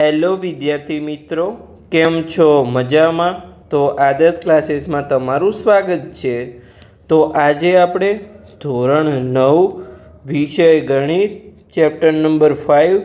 Hello વિદ્યાર્થી મિત્રો. કેમ છો? મજામાં? તો આદર્શ ક્લાસીસમાં તમારું સ્વાગત છે. તો આજે આપણે ધોરણ નવ, વિષય ગણિત, ચેપ્ટર નંબર ફાઇવ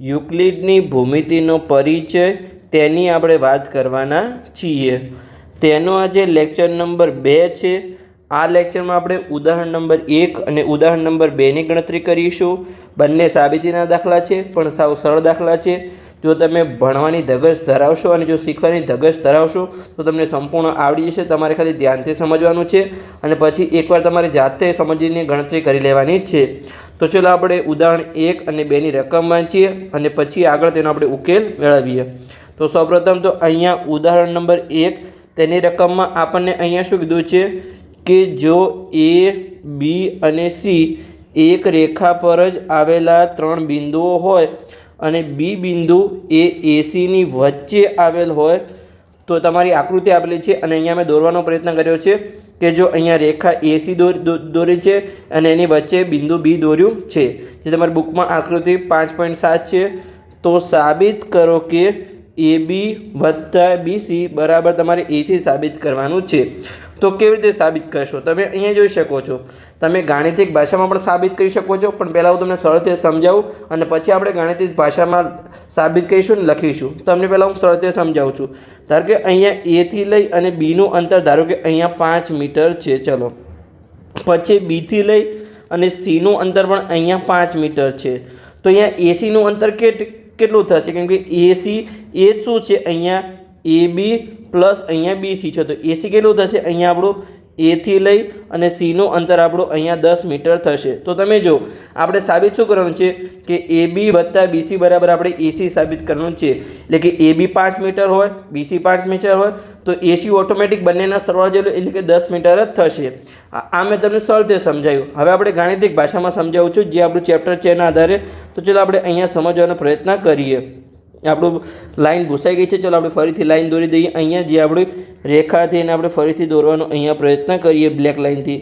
યુક્લિડની ભૂમિતિનો પરિચય તેની આપણે વાત કરવાના છીએ. તેનો આજે લેક્ચર નંબર બે છે. આ લેક્ચરમાં આપણે ઉદાહરણ નંબર એક અને ઉદાહરણ નંબર બેની ગણતરી કરીશું. બંને સાબિતીના દાખલા છે, પણ સાવ સરળ દાખલા છે. જો તમે ભણવાની ધગશ ધરાવશો અને જો શીખવાની ધગશ ધરાવશો, તો તમને સંપૂર્ણ આવડી જશે. તમારે ખાલી ધ્યાનથી સમજવાનું છે અને પછી એકવાર તમારે જાતે સમજીને ગણતરી કરી લેવાની જ છે. તો ચલો આપણે ઉદાહરણ એક અને બેની રકમ વાંચીએ અને પછી આગળ તેનો આપણે ઉકેલ મેળવીએ. તો સૌપ્રથમ તો અહીંયા ઉદાહરણ નંબર એક, તેની રકમમાં આપણને અહીંયા શું કીધું છે કે જો એ, બી અને સી એક રેખા પર જ આવેલા ત્રણ બિંદુઓ હોય અને બી બિંદુ એ એસીની વચ્ચે આવેલ હોય તો તમારી આકૃતિ આપેલી છે અને અહીંયા મેં દોરવાનો પ્રયત્ન કર્યો છે કે જો અહીંયા રેખા એસી દોરી છે અને એની વચ્ચે બિંદુ બી દોર્યું છે. જે તમારી બુકમાં આકૃતિ પાંચ પોઈન્ટ સાત છે, તો સાબિત કરો કે એ, બી વત્તા બીસી બરાબર તમારે એસી સાબિત કરવાનું છે. તો કેવી રીતે સાબિત કરશો? તમે અહીંયા જોઈ શકો છો. તમે ગાણિતિક ભાષામાં પણ સાબિત કરી શકો છો, પણ પહેલાં હું તમને સરળ સમજાવું અને પછી આપણે ગાણિતિક ભાષામાં સાબિત કરીશું ને લખીશું. તમને પહેલાં હું સરળ સમજાવું છું. ધારો કે અહીંયા એથી લઈ અને બીનું અંતર, ધારો કે અહીંયા પાંચ મીટર છે, ચલો. પછી બીથી લઈ અને સીનું અંતર પણ અહીંયા પાંચ મીટર છે. તો અહીંયા એસીનું અંતર કેટ કેટલું થશે? કેમ કે એસી એ શું છે? અહીંયા એ બી પ્લસ અહીંયા બીસી છે. તો એસી કેટલું થશે? અહીંયા આપણું એથી લઈ અને સીનું અંતર આપણું અહીંયા દસ મીટર થશે. તો તમે જો આપણે સાબિત શું કરવાનું છે કે એ બી વત્તા બીસી બરાબર આપણે એસી સાબિત કરવાનું છે. એટલે કે એ બી પાંચ મીટર હોય બીસી પાંચ મીટર હોય, તો એસી ઓટોમેટિક બંનેના સરવાળા જેટલું એટલે કે દસ મીટર જ થશે. આ મેં તમને સરળ રીતે સમજાવ્યું હવે આપણે ગાણિતિક ભાષામાં સમજાવું છું, જે આપણું ચેપ્ટર છે એના આધારે. તો ચલો આપણે અહીંયા સમજવાનો પ્રયત્ન કરીએ. આપણું લાઈન ભૂસાઈ ગઈ છે. ચલો આપણે ફરીથી લાઈન દોરી દઈએ. અહીંયા જે આપણી હતી એને આપણે ફરીથી દોરવાનો અહીંયા પ્રયત્ન કરીએ બ્લેક લાઇનથી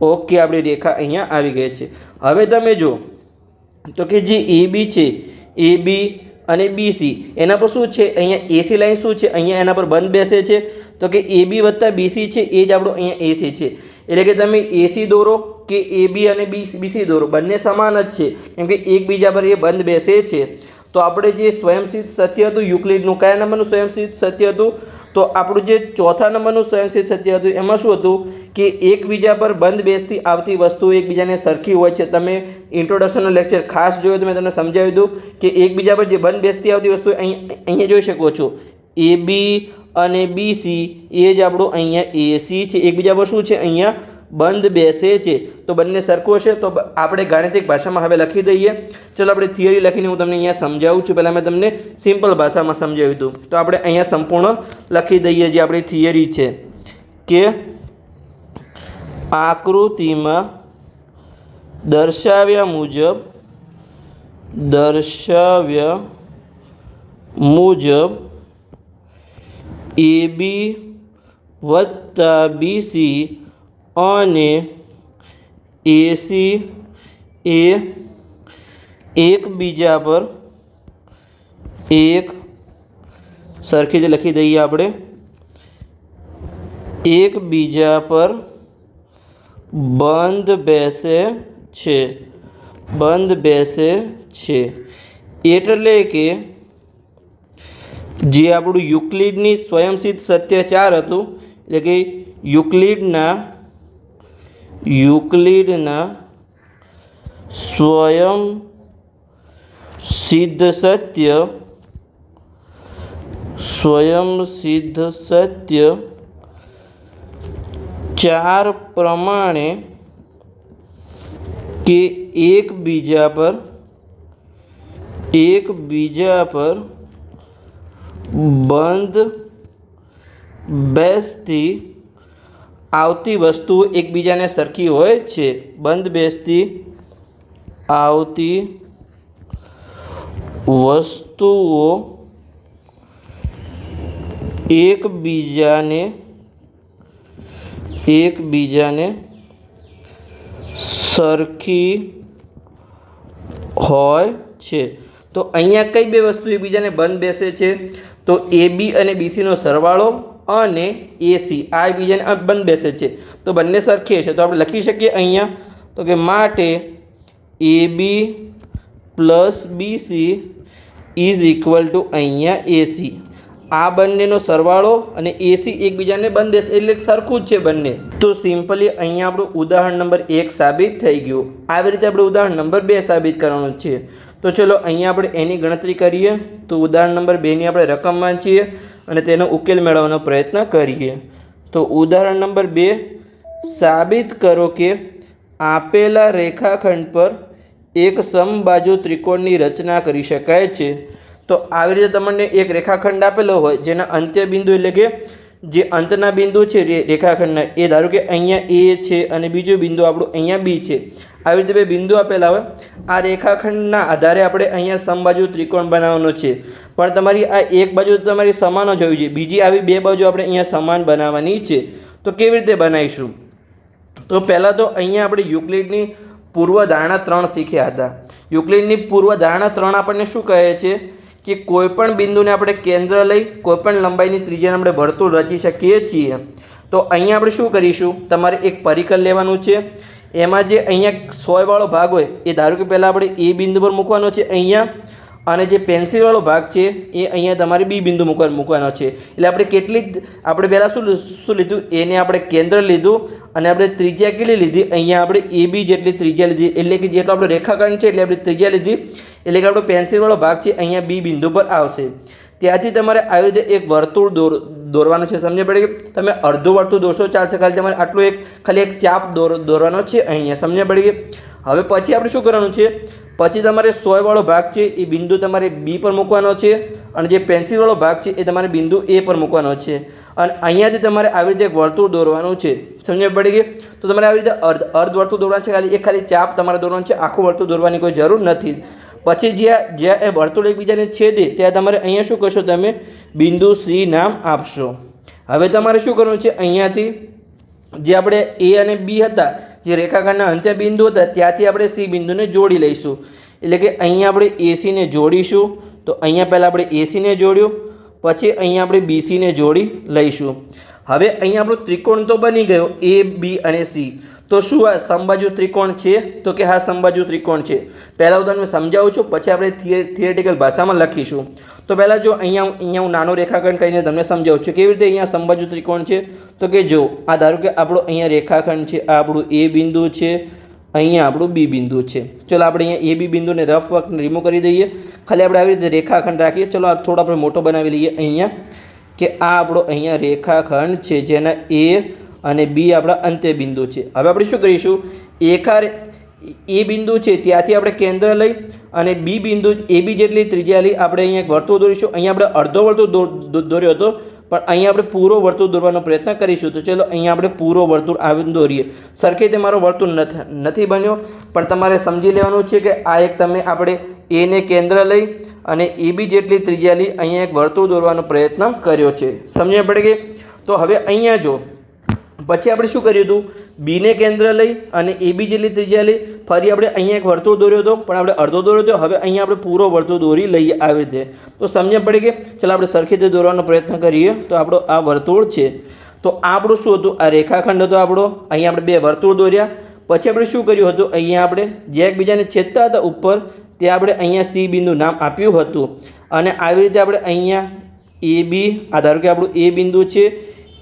ઓકે, આપણી રેખા અહીંયા આવી ગઈ છે. હવે તમે જો તો કે જે એ બી છે એ બી અને બીસી એના પર શું છે? અહીંયા એસી લાઈન શું છે? અહીંયા એના પર બંધ બેસે છે. તો કે એ બી વત્તા બીસી છે, એ જ આપણું અહીંયા એસી છે. એટલે કે તમે એસી દોરો કે એ બી અને બી બીસી દોરો. બંને સમાન જ છે. કેમ કે એકબીજા પર એ બંધ બેસે છે. તો આપણે જે સ્વયંસિદ્ધ સત્ય હતું, યુક્લિડનું, કયા નંબરનું સ્વયંસિદ્ધ સત્ય હતું? તો આપણું જે ચોથા નંબરનું સ્વયંસિદ્ધ સત્ય હતું, એમાં શું હતું કે એકબીજા પર બંધ બેસતી આવતી વસ્તુઓ એકબીજાને સરખી હોય છે. તમે ઇન્ટ્રોડક્શનનો લેક્ચર ખાસ જોયો તો મેં તમને સમજાવ્યું હતું કે એકબીજા પર જે બંધ બેસતી આવતી વસ્તુ અહીં, અહીંયા જોઈ શકો છો. એ બી અને બીસી એ જ આપણું અહીંયા એસી છે. એકબીજા પર શું છે? અહીંયા બંધ બેસે છે. તો બંને સરખો છે. તો આપણે ગાણિતિક ભાષામાં હવે લખી દઈએ. ચલો, આપણે થિયરી લખીને હું તમને અહીંયા સમજાવું છું. પહેલાં મેં તમને સિમ્પલ ભાષામાં સમજાવ્યું હતું તો આપણે અહીંયા સંપૂર્ણ લખી દઈએ જે આપણી થિયરી છે કે આકૃતિમાં દર્શાવ્યા મુજબ દર્શાવ્યા મુજબ એ બી વત્તા બીસી અને એસી એ એકબીજા પર એક સરખી જ લખી દઈએ આપણે. એકબીજા પર બંધ બેસે છે. બંધ બેસે છે. એટલે કે જે આપણું યુક્લિડની સ્વયંસિદ્ધ સત્ય ચાર હતું, એટલે કે યુક્લિડના યુક્લિડના સ્વયં સિદ્ધ સત્ય સ્વયં સિદ્ધ સત્ય ચાર પ્રમાણે કે એકબીજા પર એકબીજા પર બંધ બેસતી આવતી વસ્તુઓ એકબીજાને સરખી હોય છે. બંધ બેસતી આવતી વસ્તુઓ એકબીજાને એકબીજાને સરખી હોય છે. તો અહીંયા કઈ બે વસ્તુ એકબીજાને બંધ બેસે છે? તો એ બી અને બીસીનો સરવાળો અને એસી આ એકબીજાને બંધ બેસે છે. તો બંને સરખી છે તો આપણે લખી શકીએ અહીંયા. તો કે માટે A B plus B C is equal to અહીંયા એસી આ બંનેનો સરવાળો અને એસી એકબીજાને બંધ દેશે એટલે સરખું જ છે બંને. તો સિમ્પલી અહીંયા આપણું ઉદાહરણ નંબર એક સાબિત થઈ ગયું. આવી રીતે આપણે ઉદાહરણ નંબર બે સાબિત કરવાનું છે. તો ચલો અહીંયા આપણે એની ગણતરી કરીએ. તો ઉદાહરણ નંબર બેની આપણે રકમ વાંચીએ અને તેનો ઉકેલ મેળવવાનો પ્રયત્ન કરીએ. તો ઉદાહરણ નંબર બે, સાબિત કરો કે આપેલા રેખાખંડ પર એક સમબાજુ ત્રિકોણની રચના કરી શકાય છે. તો આવી રીતે તમને એક રેખાખંડ આપેલો હોય, જેના અંત્ય બિંદુ એટલે કે જે અંતના બિંદુ છે રેખાખંડના, એ ધારો કે અહીંયા એ છે અને બીજું બિંદુ આપણું અહીંયા બી છે. આવી રીતે બે બિંદુ આપેલા હોય. આ રેખાખંડના આધારે આપણે અહીંયા સમબાજુ ત્રિકોણ બનાવવાનો છે. પણ તમારી આ એક બાજુ તમારી સમાન જ હોવી જોઈએ. બીજી આવી બે બાજુ આપણે અહીંયા સમાન બનાવવાની છે. તો કેવી રીતે બનાવીશું? તો પહેલાં તો અહીંયા આપણે યુક્લિડની પૂર્વધારણા ત્રણ શીખ્યા હતા. યુક્લિડની પૂર્વધારણા ત્રણ આપણને શું કહે છે? કે કોઈપણ બિંદુને આપણે કેન્દ્ર લઈ કોઈપણ લંબાઈની ત્રિજ્યાને આપણે વર્તુળ રચી શકીએ છીએ. તો અહીંયા આપણે શું કરીશું? તમારે એક પરિકર લેવાનું છે. એમાં જે અહીંયા સોયવાળો ભાગ હોય, એ ધારો કે પહેલાં આપણે એ બિંદુ પર મૂકવાનો છે અહીંયા, અને જે પેન્સિલવાળો ભાગ છે, એ અહીંયા તમારે બી બિંદુ મૂકવા મૂકવાનો છે. એટલે આપણે કેટલી આપણે પહેલાં શું શું લીધું? એને આપણે કેન્દ્ર લીધું, અને આપણે ત્રિજ્યા કેટલી લીધી? અહીંયા આપણે એ બી જેટલી ત્રિજ્યા લીધી. એટલે કે જેટલો આપણે રેખાખંડ છે, એટલે આપણે ત્રિજ્યા લીધી. એટલે કે આપણો પેન્સિલવાળો ભાગ છે, અહીંયા બી બિંદુ પર આવશે. ત્યાંથી તમારે આવી રીતે એક વર્તુળ દોર, દોરવાનું છે. સમજે પડે કે તમે અડધું વર્તુળ દોરશો ચાલશે ખાલી તમારે આટલું એક, ખાલી એક ચાપ દોર, દોરવાનો છે અહીંયા. સમજે પડી કે હવે પછી આપણે શું કરવાનું છે? પછી તમારે સોયવાળો ભાગ છે, એ બિંદુ તમારે બી પર મૂકવાનો છે અને જે પેન્સિલવાળો ભાગ છે, એ તમારે બિંદુ એ પર મૂકવાનો છે. અને અહીંયાથી તમારે આવી રીતે વર્તુળ દોરવાનું છે. સમજ પડી ગઈ? તો તમારે આવી રીતે અર્ધ અર્ધ વર્તુળ દોરવાનું છે, ખાલી એક ખાલી ચાપ તમારે દોરવાનું છે. આખું વર્તુળ દોરવાની કોઈ જરૂર નથી. પછી જ્યાં જ્યાં એ વર્તુળ એકબીજાને છેદે, ત્યાં તમારે અહીંયા શું કરશો તમે? બિંદુ સી નામ આપશો. હવે તમારે શું કરવાનું છે? અહીંયાથી જે આપણે એ અને બી હતા, જે રેખાખંડના અંત્ય બિંદુ હતા, ત્યાંથી આપણે સી બિંદુને જોડી લઈશું. એટલે કે અહીંયા આપણે એસીને જોડીશું. તો અહીંયા પહેલાં આપણે એસીને જોડ્યું, પછી અહીંયા આપણે બીસીને જોડી લઈશું. હવે અહીંયા આપણો ત્રિકોણ તો બની ગયો એ બી અને સી તો શું આ સમબાજુ ત્રિકોણ છે? તો કે હા સમબાજુ ત્રિકોણ છે. પહેલાં હું તમને સમજાવું છું, પછી આપણે થિયરેટિકલ ભાષામાં લખીશું. તો પહેલાં જો અહીંયા અહીંયા હું નાનો રેખાખંડ કરીને તમને સમજાવું છું કેવી રીતે અહીંયા સમબાજુ ત્રિકોણ છે? તો કે જો, આ ધારો કે આપણો અહીંયા રેખાખંડ છે, આ આપણું એ બિંદુ છે, અહીંયા આપણું બી બિંદુ છે. ચલો આપણે અહીંયા એ બી બિંદુને રફ વર્ક રિમૂવ કરી દઈએ. ખાલી આપણે આવી રીતે રેખાખંડ રાખીએ. ચલો થોડો આપણે મોટો બનાવી લઈએ અહીંયા, કે આ આપણો અહીંયા રેખાખંડ છે, જેના એ અને બી આપણા અંત્ય બિંદુ છે. હવે આપણે શું કરીશું? એકાર એ બિંદુ છે, ત્યાંથી આપણે કેન્દ્ર લઈ અને બી બિંદુ એ બી જેટલી ત્રિજ્યા લઈ આપણે અહીંયા એક વર્તુળ દોરીશું. અહીંયા આપણે અડધો વર્તુળ દોર્યો હતો, પણ અહીંયા આપણે પૂરો વર્તુળ દોરવાનો પ્રયત્ન કરીશું. તો ચલો, અહીંયા આપણે પૂરો વર્તુળ આવીને દોરીએ. સરખી રીતે મારો વર્તુળ નથી નથી બન્યો, પણ તમારે સમજી લેવાનું છે કે આ એક તમે આપણે એને કેન્દ્ર લઈ અને એ બી જેટલી ત્રિજ્યા લઈ અહીંયા એક વર્તુળ દોરવાનો પ્રયત્ન કર્યો છે. સમજણ પડે કે તો હવે અહીંયા જો પછી આપણે શું કર્યું હતું? બીને કેન્દ્ર લઈ અને એ બી જેટલી ત્રિજ્યા લઈ. ફરી આપણે અહીંયા એક વર્તુળ દોર્યો હતો, પણ આપણે અડધો દોર્યો હતો. હવે અહીંયા આપણે પૂરો વર્તુળ દોરી લઈએ આવી રીતે. તો સમજણ પડી કે ચાલો આપણે સરખી રીતે દોરવાનો પ્રયત્ન કરીએ. તો આપણો આ વર્તુળ છે. તો આપણું શું હતું? આ રેખાખંડ હતો આપણો. અહીંયા આપણે બે વર્તુળ દોર્યા. પછી આપણે શું કર્યું હતું? અહીંયા આપણે જે એકબીજાને છેદતા હતા ઉપર, તે આપણે અહીંયા સી બિંદુ નામ આપ્યું હતું. અને આવી રીતે આપણે અહીંયા એ બી આ ધારો કે આપણું એ બિંદુ છે.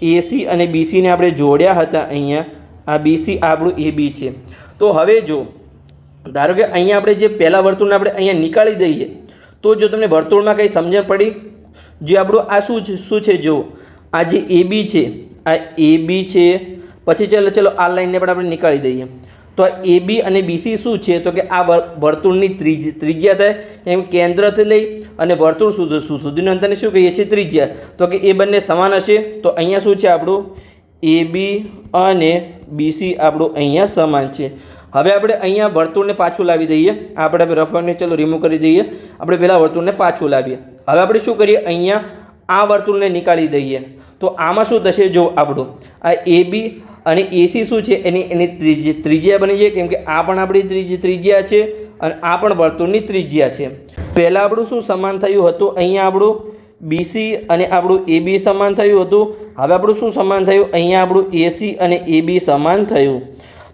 એસી અને બીસીને આપણે જોડ્યા હતા અહીંયા. આ બીસી આપણું એ બી છે. તો હવે જો, ધારો કે અહીંયા આપણે જે પહેલાં વર્તુળને આપણે અહીંયા નીકાળી દઈએ, તો જો તમને વર્તુળમાં કંઈ સમજણ પડી? જે આપણું આ શું છે શું છે જો? આ જે એ બી છે, આ એ બી છે, પછી ચાલો, ચલો આ લાઈનને પણ આપણે નીકાળી દઈએ. તો એ બી અને બીસી શું છે? તો કે આ વર- વર્તુળની ત્રિજ, ત્રિજ્યા થાય. એમ કેન્દ્રથી લઈ અને વર્તુળ સુધી સુધીનું અંતરને શું કહીએ છીએ? ત્રિજ્યા. તો કે એ બંને સમાન હશે. તો અહીંયા શું છે આપણું? એ બી અને બીસી આપણું અહીંયા સમાન છે. હવે આપણે અહીંયા વર્તુળને પાછું લાવી દઈએ. આપણે રફરને ચલો રિમૂવ કરી દઈએ. આપણે પહેલાં વર્તુળને પાછું લાવીએ. હવે આપણે શું કરીએ? અહીંયા આ વર્તુળને નીકાળી દઈએ. તો આમાં શું થશે? જો આપણું આ એ બી અને એસી શું છે? એની એની ત્રિજ્યા ત્રિજ્યા બની જાય, કેમ કે આ પણ આપણી ત્રીજી ત્રિજ્યા છે અને આ પણ વર્તુળની ત્રિજ્યા છે. પહેલાં આપણું શું સમાન થયું હતું? અહીંયા આપણું બીસી અને આપણું એબી સમાન થયું હતું. હવે આપણું શું સમાન થયું? અહીંયા આપણું એસી અને એબી સમાન થયું.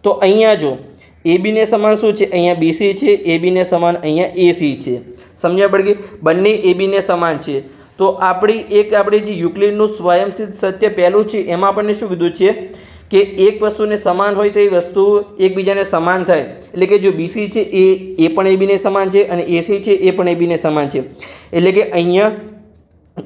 તો અહીંયા જો એબીને સમાન શું છે? અહીંયા બીસી છે એબીને સમાન અહીંયા એસી છે. સમજ્યા પડી ગઈ બંને એબીને સમાન છે. તો આપણી એક, આપણે જે યુક્લિડનું સ્વયંસિદ્ધ સત્ય પહેલું છે, એમાં આપણને શું કીધું છે? કે એક વસ્તુને સમાન હોય તો એ વસ્તુ એકબીજાને સમાન થાય. એટલે કે જો બીસી છે એ એ પણ એબીને સમાન છે અને એસી છે એ પણ એબીને સમાન છે. એટલે કે અહીંયા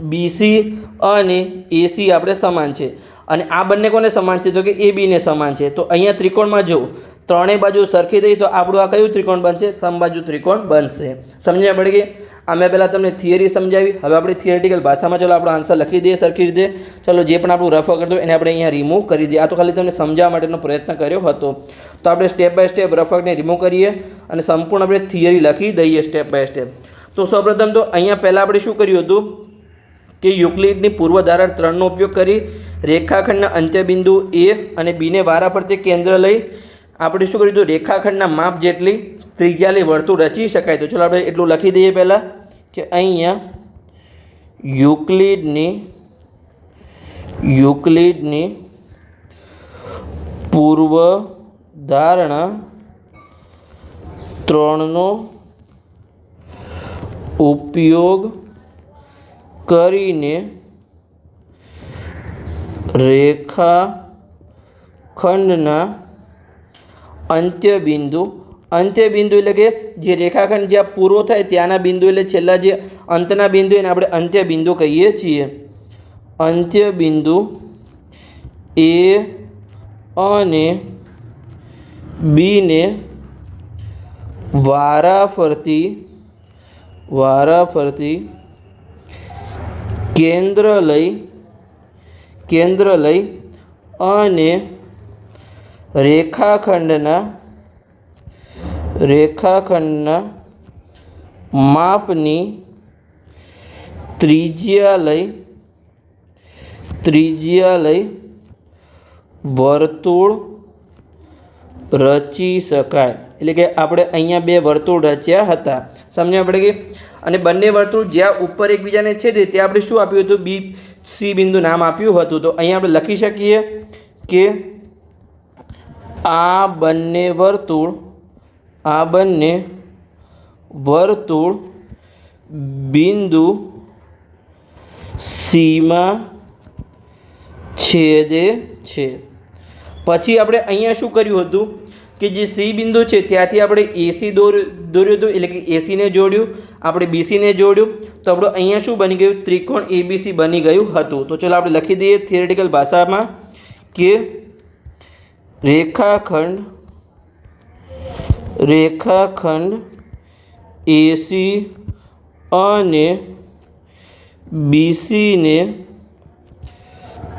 બીસી અને એસી આપણે સમાન છે. અને આ બંને કોને સમાન છે? તો કે એ બીને સમાન છે. તો અહીંયા ત્રિકોણમાં જો ત્રણેય બાજુ સરખી થઈ તો આપણું આ કયું ત્રિકોણ બનશે? સમબાજુ ત્રિકોણ બનશે. સમજ્યા પડી ગઈ? આ પહેલાં તમને થિયરી સમજાવી. હવે આપણે થિયરિટિકલ ભાષામાં ચલો, આપણો આન્સર લખી દઈએ, સરખી રીતે. ચલો, જે પણ આપણું રફ કરતો એને આપણે અહીંયા રિમૂવ કરી દઈએ. આ તો ખાલી તમને સમજાવવા માટેનો પ્રયત્ન કર્યો હતો. તો આપણે સ્ટેપ બાય સ્ટેપ રફ વર્કને રિમૂવ કરીએ અને સંપૂર્ણ આપણે થિયરી લખી દઈએ સ્ટેપ બાય સ્ટેપ તો સૌપ્રથમ તો અહીંયા પહેલાં આપણે શું કર્યું હતું? કે યુક્લિડની પૂર્વધારા ત્રણનો ઉપયોગ કરી રેખાખંડના અંત્યબિંદુ એ અને બીને વારા ફરતે કેન્દ્ર લઈ આપણે શું કર્યું હતું? રેખાખંડના માપ જેટલી ત્રિજ્યાલી વર્તુળ રચી શકાય તો ચલો આપણે એટલું લખી દઈએ પહેલાં કે અહીંયા યુક્લિડની યુક્લિડની પૂર્વ ધારણા ત્રણનો ઉપયોગ કરીને રેખાખંડના અંત્યબિંદુ. અંત્યબિંદુ એટલે કે જે રેખાખંડ જ્યાં પૂરો થાય ત્યાંના બિંદુ એટલે છેલ્લા જે અંતના બિંદુ એને આપણે અંત્યબિંદુ કહીએ છીએ. અંત્યબિંદુ એ અને બીને વારાફરતી વારાફરતી કેન્દ્ર લઈ કેન્દ્ર લઈ અને રેખાખંડના રેખાખંડના માપની ત્રિજ્યા લઈ ત્રિજ્યા લઈ વર્તુળ રચી શકાય. એટલે કે આપણે અહીંયા બે વર્તુળ રચ્યા હતા. સમજ્યા આપણે કે? અને બંને વર્તુળ જ્યાં ઉપર એકબીજાને છે તે ત્યાં આપણે શું આપ્યું હતું? બી સી બિંદુ નામ આપ્યું હતું. તો અહીંયા આપણે લખી શકીએ કે આ બંને વર્તુળ, આ બંને વર્તુળ બિંદુ સીમાં છેદે છે. પછી આપણે અહીંયા શું કર્યું હતું કે જે સી બિંદુ છે ત્યાંથી આપણે એસી દોર, દોર્યું હતું, એટલે કે એસીને જોડ્યું, આપણે બીસીને જોડ્યું, તો આપણું અહીંયા શું બની ગયું? ત્રિકોણ એબીસી બની ગયું હતું. તો ચલો આપણે લખી દઈએ થિયરેટિકલ ભાષામાં કે રેખાખંડ રેખાખંડ એસી અને બીસીને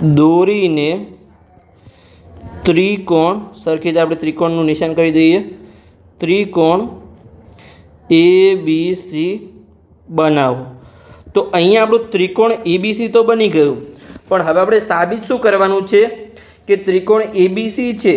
દોરીને ત્રિકોણ સરખી રીતે આપણે ત્રિકોણનું નિશાન કરી દઈએ. ત્રિકોણ એ બી સી બનાવો. તો અહીંયા આપણું ત્રિકોણ એબીસી તો બની ગયું. પણ હવે આપણે સાબિત શું કરવાનું છે? કે ત્રિકોણ એબીસી છે,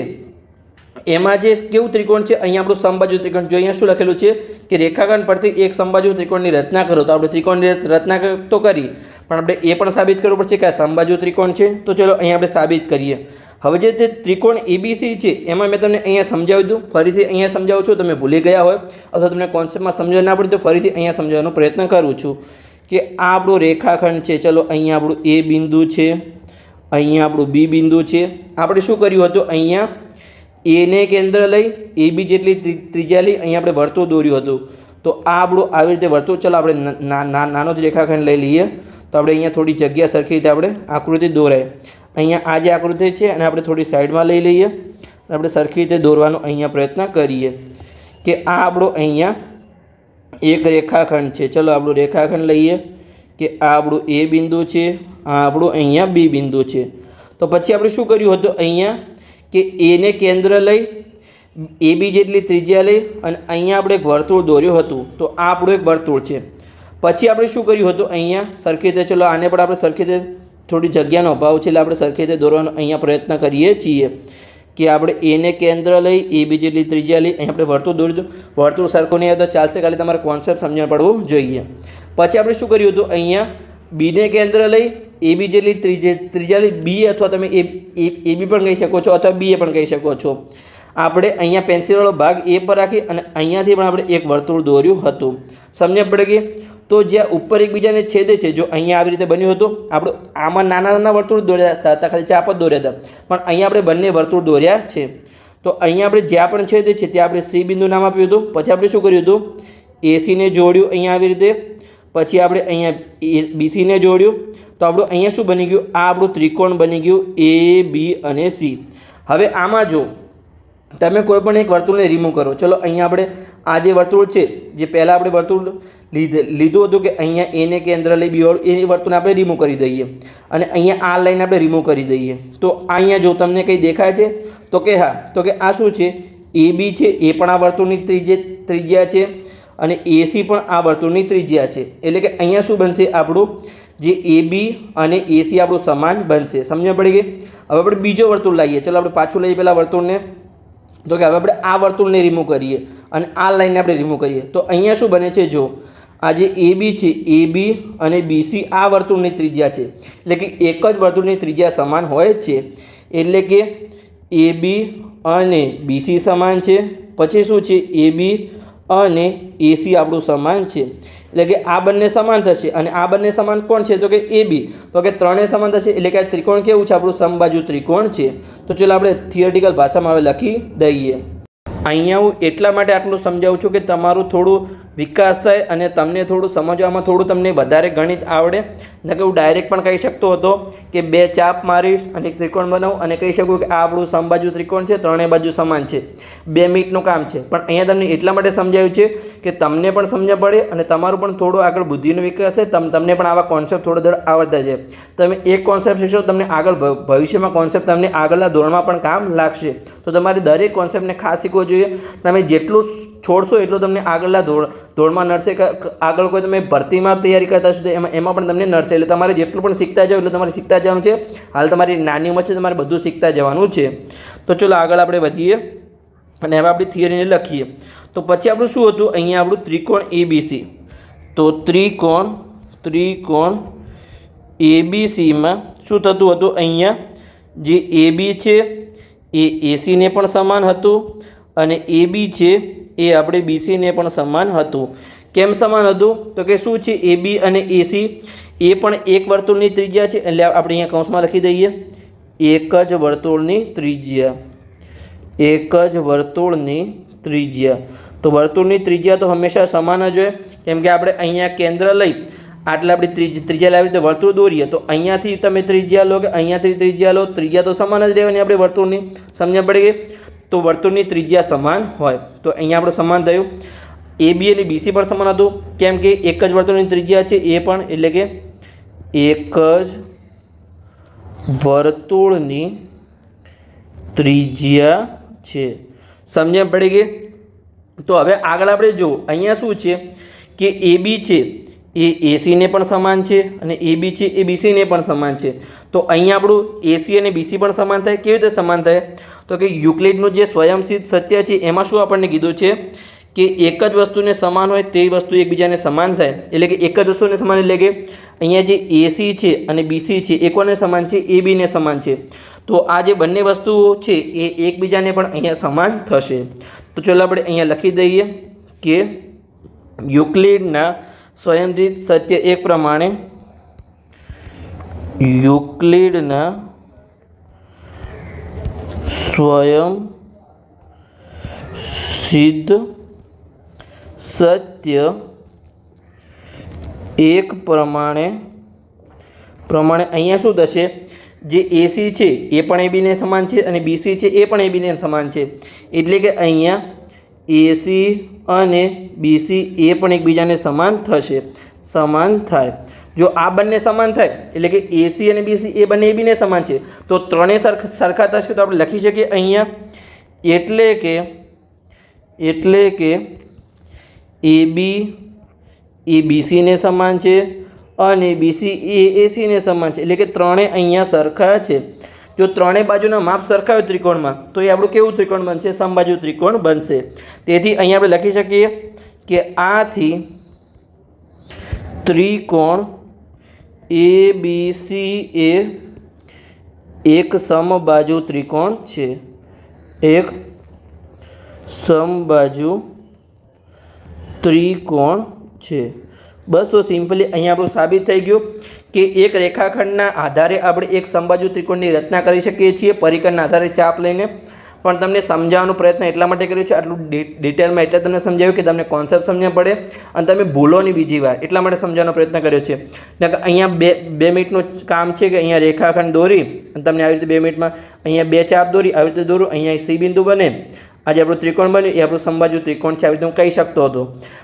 એમાં જે કેવું ત્રિકોણ છે, અહીંયા આપણું સંબાજુ ત્રિકોણ, જો અહીંયા શું લખેલું છે કે રેખાખંડ પરથી એક સંબાજુ ત્રિકોણની રચના કરો, તો આપણે ત્રિકોણની રચના તો કરી, પણ આપણે એ પણ સાબિત કરવું પડશે કે આ સંબાજુ ત્રિકોણ છે, તો ચલો અહીંયા આપણે સાબિત કરીએ. હવે જે ત્રિકોણ એબીસી છે, એમાં મેં તમને અહીંયા સમજાવી દઉં, ફરીથી અહીંયા સમજાવું છું, તમે ભૂલી ગયા હોય, અથવા તમને કોન્સેપ્ટમાં સમજવા ના પડે તો ફરીથી અહીંયા સમજાવવાનો પ્રયત્ન કરું છું કે આ આપણું રેખાખંડ છે, ચલો અહીંયા આપણું એ બિંદુ છે અહીંયા આપણું બી બિંદુ છે. આપણે શું કર્યું હતું? અહીંયા એને કેન્દ્ર લઈ એ બી જેટલી ત્રિજ્યા લઈ અહીંયા આપણે વર્તુળ દોર્યું હતું. તો આ આપણું આવી રીતે વર્તુળ, ચાલો આપણે નાનો જ રેખાખંડ લઈ લઈએ. તો આપણે અહીંયા થોડી જગ્યા સરખી રીતે આપણે આકૃતિ દોરાય. અહીંયા આ જે આકૃતિ છે અને આપણે થોડી સાઈડમાં લઈ લઈએ. અને આપણે સરખી રીતે દોરવાનો અહીંયા પ્રયત્ન કરીએ કે આ આપણો અહીંયા એક રેખાખંડ છે. ચલો આપણું રેખાખંડ લઈએ. કે આ આપણું એ બિંદુ છે, આ આપણું અહીંયા બી બિંદુ છે. તો પછી આપણે શું કર્યું હતું? અહીંયા કે એને કેન્દ્ર લઈ, એ બી જેટલી ત્રિજ્યા લઈ અને અહીંયા આપણે એક વર્તુળ દોર્યું હતું. તો આ આપણું એક વર્તુળ છે. પછી આપણે શું કર્યું હતું? અહીંયા સરખી રીતે ચલો આને પણ આપણે સરખી રીતે થોડી જગ્યાનો અભાવ છે એટલે આપણે સરખી રીતે દોરવાનો અહીંયા પ્રયત્ન કરીએ છીએ. કે આપણે એને કેન્દ્ર લઈ એ બી જેટલી ત્રિજ્યા લઈ, અહીં આપણે વર્તુળ દોરજો. વર્તુળ સરખું નહીં હોય તો ચાલશે, ખાલી તમારે કોન્સેપ્ટ સમજણ પડવું જોઈએ. પછી આપણે શું કર્યું હતું? અહીંયા બીને કેન્દ્ર લઈ એ બી જેટલી ત્રિજ્યા ત્રિજ્યા લઈ બી અથવા તમે એ એ બી પણ કહી શકો છો અથવા બી એ પણ કહી શકો છો. આપણે અહીંયા પેન્સિલવાળો ભાગ એ પર રાખી અને અહીંયાથી પણ આપણે એક વર્તુળ દોર્યું હતું. સમજે પડે કે? તો જ્યાં ઉપર એકબીજાને છેદે છે, જો અહીંયા આવી રીતે બન્યું હતું, આપણે આમાં નાના નાના વર્તુળ દોર્યા હતા ખાલી ચાપ જ દોર્યા હતા. પણ અહીંયા આપણે બંને વર્તુળ દોર્યા છે. તો અહીંયા આપણે જ્યાં પણ છેદે છે, ત્યાં આપણે સી બિંદુ નામ આપ્યું હતું. પછી આપણે શું કર્યું હતું? એસીને જોડ્યું અહીંયા આવી રીતે. પછી આપણે અહીંયા એ બીસીને જોડ્યું. તો આપણું અહીંયા શું બની ગયું? આ આપણું ત્રિકોણ બની ગયું, એ, બી અને સી. હવે આમાં જો તમે કોઈ પણ એક વર્તુળને રિમૂવ કરો. ચલો, અહીંયા આપણે આ જે વર્તુળ છે, જે પહેલાં આપણે વર્તુળ લીધે, લીધું હતું કે અહીંયા એને કેન્દ્ર લઈ બી એ વર્તુળને આપણે રિમૂવ કરી દઈએ. અને અહીંયા આ લાઈન આપણે રિમૂવ કરી દઈએ. તો અહીંયા જો તમને કંઈ દેખાય છે, તો કે હા, તો કે આ શું છે? એ બી છે, એ પણ આ વર્તુળની ત્રીજે ત્રિજ્યા છે અને એસી પણ આ વર્તુળની ત્રિજ્યા છે. એટલે કે અહીંયા શું બનશે આપણું? જે એ બી અને એસી આપણું સમાન બનશે. સમજણ પડી ગઈ? હવે આપણે બીજો વર્તુળ લાવીએ. ચલો, આપણે પાછું લઈએ પહેલાં વર્તુળને. તો કે હવે આપણે આ વર્તુળને રિમૂવ કરીએ અને આ લાઈનને આપણે રિમૂવ કરીએ. તો અહીંયા શું બને છે? જો, આ જે એ બી છે એ બી અને બીસી આ વર્તુળની ત્રિજ્યા છે. એટલે કે એક જ વર્તુળની ત્રિજ્યા સમાન હોય છે. એટલે કે એ બી અને બીસી સમાન છે. પછી શું છે? એ બી અને એસી આપણું સમાન છે. એટલે કે આ બંને સમાન થશે અને આ બંને સમાન કોણ છે? તો કે એ બી. તો કે ત્રણેય સમાન થશે એટલે કે આ ત્રિકોણ કેવું છે? આપણું સમબાજુ ત્રિકોણ છે. તો ચાલો આપણે થિયરિટિકલ ભાષામાં હવે લખી દઈએ. અહીંયા હું એટલા માટે આટલું સમજાવું છું કે તમારું થોડું વિકાસ થાય અને તમને થોડું સમજવામાં થોડું તમને વધારે ગણિત આવડે. ન કે હું ડાયરેક્ટ પણ કહી શકતો હતો કે બે ચાપ મારીશ અને એક ત્રિકોણ બનાવું અને કહી શકું કે આ આપણું સમબાજુ ત્રિકોણ છે, ત્રણેય બાજુ સમાન છે. બે મિનિટનું કામ છે. પણ અહીંયા તમને એટલા માટે સમજાયું છે કે તમને પણ સમજ પડે અને તમારું પણ થોડું આગળ બુદ્ધિનો વિકાસ તમ, તમને પણ આવા કોન્સેપ્ટ થોડો થોડો આવડતા છે તમે એક કોન્સેપ્ટ શીખશો, તમને આગળ ભવિષ્યમાં કોન્સેપ્ટ તમને આગળના ધોરણમાં પણ કામ લાગશે. તો તમારે દરેક કોન્સેપ્ટને ખાસ શીખવો જોઈએ. તમે જેટલું છોડશો એટલું તમને આગળના ધોરણ ધોરણમાં નડશે આગળ કોઈ તમે ભરતીમાં તૈયારી કરતા હશો તો એમાં એમાં પણ તમને નડશે. એટલે તમારે જેટલું પણ શીખતા જાઓ એટલું તમારે શીખતા જવાનું છે. હાલ તમારી નાની ઉંમર છે, તમારે બધું શીખતા જવાનું છે. તો ચલો આગળ આપણે વધીએ અને હવે આપણી થિયરીને લખીએ. તો પછી આપણું શું હતું? અહીંયા આપણું ત્રિકોણ એબીસી તો ત્રિકોણ ત્રિકોણ એબીસીમાં શું થતું હતું? અહીંયા જે એ બી છે, એ એસીને પણ સમાન હતું અને એ બી છે એ આપણે બીસીને પણ સમાન હતું. કેમ સમાન હતું? તો કે શું છે? એ, બી અને એસી એ પણ એક વર્તુળની ત્રિજ્યા છે. એટલે આપણે અહીંયા કૌંસમાં લખી દઈએ. એક જ વર્તુળની ત્રિજ્યા. એક જ વર્તુળની ત્રિજ્યા. તો વર્તુળની ત્રિજ્યા તો હંમેશા સમાન જ હોય. કેમ કે આપણે અહીંયા કેન્દ્ર લઈ આટલા આપણી ત્રિજ, ત્રિજ્યા લાવી રીતે વર્તુળ દોરીએ, તો અહીંયાથી તમે ત્રિજ્યા લો કે અહીંયાથી ત્રિજ્યા લો, ત્રિજ્યા તો સમાન જ રહેવાની આપણે વર્તુળની. સમજણ પડી ગઈ? તો વર્તુળની ત્રિજ્યા સમાન હોય. તો અહીંયા આપણે સમાન થયું. એ બી અને બીસી પણ સમાન હતું. કેમ કે એક જ વર્તુળની ત્રિજ્યા છે એ પણ, એટલે કે એક જ વર્તુળની ત્રિજ્યા છે. સમજણ પડી ગઈ? તો હવે આગળ આપણે જો અહીંયા શું છે? કે એ બી છે. એ એસીને પણ સમાન છે અને એ બી છે, એ બીસીને પણ સમાન છે. તો અહીંયા આપણું એસી અને બીસી પણ સમાન થાય, કેવી રીતે સમાન થાય? તો કે યુક્લિડનું જે સ્વયંસિદ્ધ સત્ય છે, એમાં શું આપણને કીધું છે? કે એક જ વસ્તુને સમાન હોય તે વસ્તુ એકબીજાને સમાન થાય. એટલે કે એક જ વસ્તુને સમાન એટલે કે અહીંયા જે એસી છે અને બીસી છે, એ કોને સમાન છે? એ બીને સમાન છે. તો આ જે બંને વસ્તુઓ છે, એ એકબીજાને પણ અહીંયા સમાન થશે. તો ચાલો આપણે અહીંયા લખી દઈએ કે યુક્લિડના સ્વયંસિદ્ધ સત્ય એક પ્રમાણે યુક્લિડના સ્વયં સિદ્ધ સત્ય એક પ્રમાણે પ્રમાણે અહીંયા શું થશે? જે એસી છે એ પણ એબીને સમાન છે અને બીસી છે એ પણ એબીને સમાન છે. એટલે કે અહીંયા એસી અને બીસી એ પણ એકબીજાને સમાન થશે. સમાન થાય. જો આ બંને સમાન થાય, એટલે કે એસી અને બીસી એ બંને એબીને સમાન છે, તો ત્રણેય સરખ, સરખા થશે તો આપણે લખી શકીએ અહીંયા. એટલે કે એટલે કે એ બી, એ બીસીને સમાન છે અને બીસી એ એસીને સમાન છે. એટલે કે ત્રણેય અહીંયા સરખા છે. જો ત્રણેય બાજુના માપ સરખાવે ત્રિકોણમાં, તો એ આપણું કેવું ત્રિકોણ બનશે? સમબાજુ ત્રિકોણ બનશે. તેથી અહીંયા આપણે લખી શકીએ કે આથી ત્રિકોણ એ, બી, સી એ એક સમબાજુ ત્રિકોણ છે. એક સમબાજુ ત્રિકોણ છે. બસ તો સિમ્પલી અહીંયા આપણું સાબિત થઈ ગયું. કે એક રેખાખંડના આધારે આપણે એક સંબાજુ ત્રિકોણની રચના કરી શકીએ છીએ, પરિકરના આધારે ચાપ લઈને. પણ તમને સમજાવવાનો પ્રયત્ન એટલા માટે કર્યો છે, આટલું ડિટેલમાં એટલે તમને સમજાવ્યું કે તમને કોન્સેપ્ટ સમજવા પડે અને તમે ભૂલો નહીં બીજી વાર એટલા માટે સમજાવવાનો પ્રયત્ન કર્યો છે. અહીંયા બે બે મિનિટનું કામ છે કે અહીંયા રેખાખંડ દોરી અને તમને આવી રીતે બે મિનિટમાં અહીંયા બે ચાપ દોરી, આવી રીતે દોરું, અહીંયા સી બિંદુ બને. આજે આપણું ત્રિકોણ બન્યું, એ આપણું સંબાજુ ત્રિકોણ છે, આવી રીતે હું કહી શકતો હતો.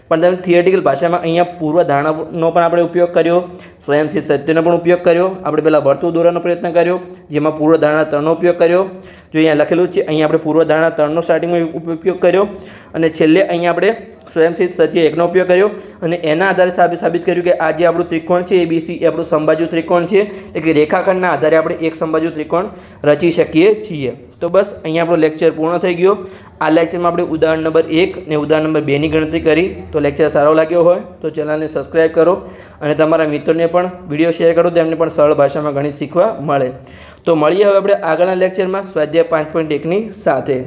પણ તમે થિયેટિકલ ભાષામાં અહીંયા પૂર્વ ધારણાનો પણ આપણે ઉપયોગ કર્યો. સ્વયંસિદ્ધ સત્યનો પણ ઉપયોગ કર્યો. આપણે પહેલાં વર્તુળ દોરવાનો પ્રયત્ન કર્યો, જેમાં પૂર્વ ધારણા ત્રણનો ઉપયોગ કર્યો. જો અહીંયા લખેલું છે, અહીંયા આપણે પૂર્વ ધારણા ત્રણનો સ્ટાર્ટિંગમાં ઉપયોગ કર્યો. અને છેલ્લે અહીંયા આપણે સ્વયંસિદ્ધ સત્ય એકનો ઉપયોગ કર્યો. અને એના આધારે સાબિત સાબિત કર્યું કે આ જે આપણું ત્રિકોણ છે, એ બીસી એ આપણું સંબાજુ ત્રિકોણ છે. એટલે કે રેખાખંડના આધારે આપણે એક સંબાજુ ત્રિકોણ રચી શકીએ છીએ. તો બસ, અહીંયા આપણો લેક્ચર પૂર્ણ થઈ ગયો. આ લેક્ચરમાં આપણે ઉદાહરણ નંબર એક ને ઉદાહરણ નંબર બેની ગણતરી કરી. તો લેક્ચર સારો લાગ્યો હોય, તો ચેનલને સબસ્ક્રાઈબ કરો. અને તમારા મિત્રોને પણ વીડિયો શેર કરો તો એમને પણ સરળ ભાષામાં ગણિત શીખવા મળે. તો મળીએ હવે આપણે આગળના લેક્ચરમાં સ્વાધ્યાય પાંચ પોઈન્ટ એકની સાથે.